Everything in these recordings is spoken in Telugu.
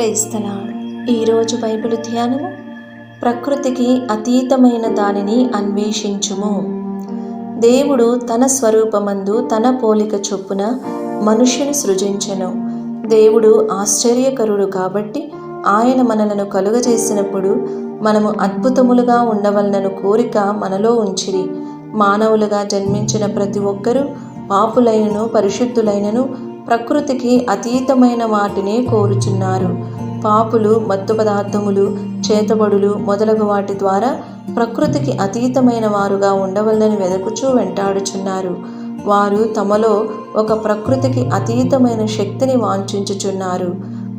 ప్రైస్తలాడ్. ఈరోజు బైబిల్ ధ్యానము ప్రకృతికి అతీతమైన దానిని అన్వేషించుము. దేవుడు తన స్వరూపమందు తన పోలిక చొప్పున మనుష్యుని సృజించెను. దేవుడు ఆశ్చర్యకరుడు కాబట్టి ఆయన మనలను కలుగజేసినప్పుడు మనము అద్భుతములుగా ఉండవలనను కోరిక మనలో ఉంచిరి. మానవులుగా జన్మించిన ప్రతి ఒక్కరూ పాపులైనను పరిశుద్ధులైనను ప్రకృతికి అతీతమైన వాటినే కోరుచున్నారు. పాపులు మత్తు పదార్థములు చేతబడులు మొదలగు వాటి ద్వారా ప్రకృతికి అతీతమైన వారుగా ఉండవల్లని వెదకుచూ వెంటాడుచున్నారు. వారు తమలో ఒక ప్రకృతికి అతీతమైన శక్తిని వాంఛించుచున్నారు.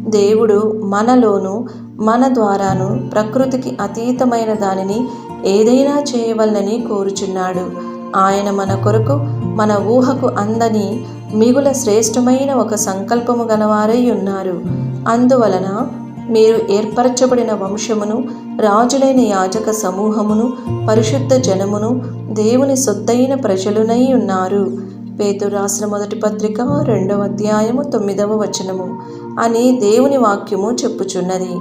దేవుడు మనలోను మన ద్వారాను ప్రకృతికి అతీతమైన దానిని ఏదైనా చేయవల్లని కోరుచున్నాడు. ఆయన మన కొరకు మన ఊహకు అందని మిగుల శ్రేష్టమైన ఒక సంకల్పము గలవారై ఉన్నారు. అందువలన మీరు ఏర్పరచబడిన వంశమును రాజులైన యాజక సమూహమును పరిశుద్ధ జనమును దేవుని సొత్తైన ప్రజలునై ఉన్నారు. పేతురు రాసిన మొదటి పత్రిక రెండవ అధ్యాయము తొమ్మిదవ వచనము అని దేవుని వాక్యము చెప్పుచున్నది.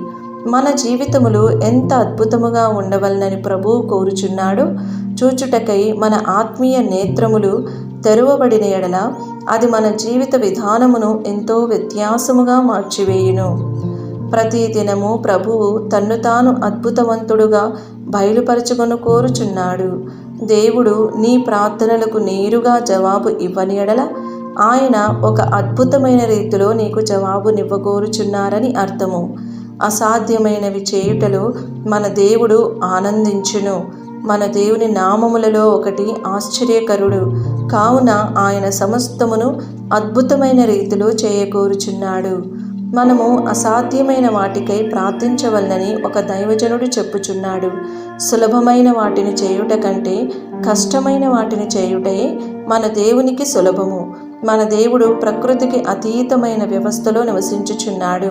మన జీవితములు ఎంత అద్భుతముగా ఉండవలనని ప్రభువు కోరుచున్నాడో. చూచుటకై మన ఆత్మీయ నేత్రములు తెరవబడిన ఎడల అది మన జీవిత విధానమును ఎంతో వ్యత్యాసముగా మార్చివేయును. ప్రతి దినము ప్రభువు తన్ను తాను అద్భుతవంతుడుగా బయలుపరచుకొని కోరుచున్నాడు. దేవుడు నీ ప్రార్థనలకు నేరుగా జవాబు ఇవ్వని ఎడల ఆయన ఒక అద్భుతమైన రీతిలో నీకు జవాబునివ్వగోరుచున్నారని అర్థము. అసాధ్యమైనవి చేయుటలో మన దేవుడు ఆనందించును. మన దేవుని నామములలో ఒకటి ఆశ్చర్యకరుడు. కావున ఆయన సమస్తమును అద్భుతమైన రీతిలో చేయకూరుచున్నాడు మనము అసాధ్యమైన వాటికై ప్రార్థించవలనని ఒక దైవజనుడు చెప్పుచున్నాడు. సులభమైన వాటిని చేయుట కంటే కష్టమైన వాటిని చేయుటే మన దేవునికి సులభము. మన దేవుడు ప్రకృతికి అతీతమైన వ్యవస్థలో నివసించుచున్నాడు.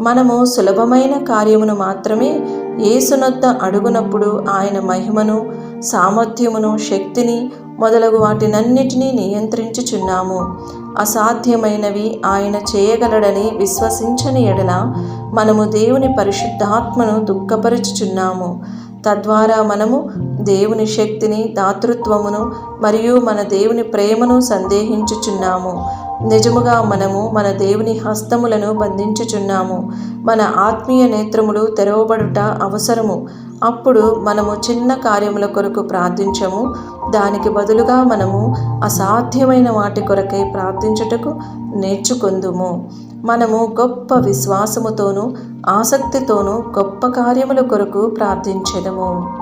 మనము సులభమైన కార్యమును మాత్రమే ఏసునొద్ద అడుగునప్పుడు ఆయన మహిమను సామర్థ్యమును శక్తిని మొదలగు వాటినన్నిటినీ నియంత్రించుచున్నాము. అసాధ్యమైనవి ఆయన చేయగలడని విశ్వసించని ఎడల మనము దేవుని పరిశుద్ధాత్మను దుఃఖపరుచుచున్నాము. తద్వారా మనము దేవుని శక్తిని దాతృత్వమును మరియు మన దేవుని ప్రేమను సందేహించుచున్నాము. నిజముగా మనము మన దేవుని హస్తములను బంధించుచున్నాము. మన ఆత్మీయ నేత్రములు తెరవబడుట అవసరము. అప్పుడు మనము చిన్న కార్యముల కొరకు ప్రార్థించము. దానికి బదులుగా మనము అసాధ్యమైన వాటి కొరకై ప్రార్థించుటకు నేర్చుకుందుము. మనము గొప్ప విశ్వాసముతోనూ ఆసక్తితోనూ గొప్ప కార్యముల కొరకు ప్రార్థించదము.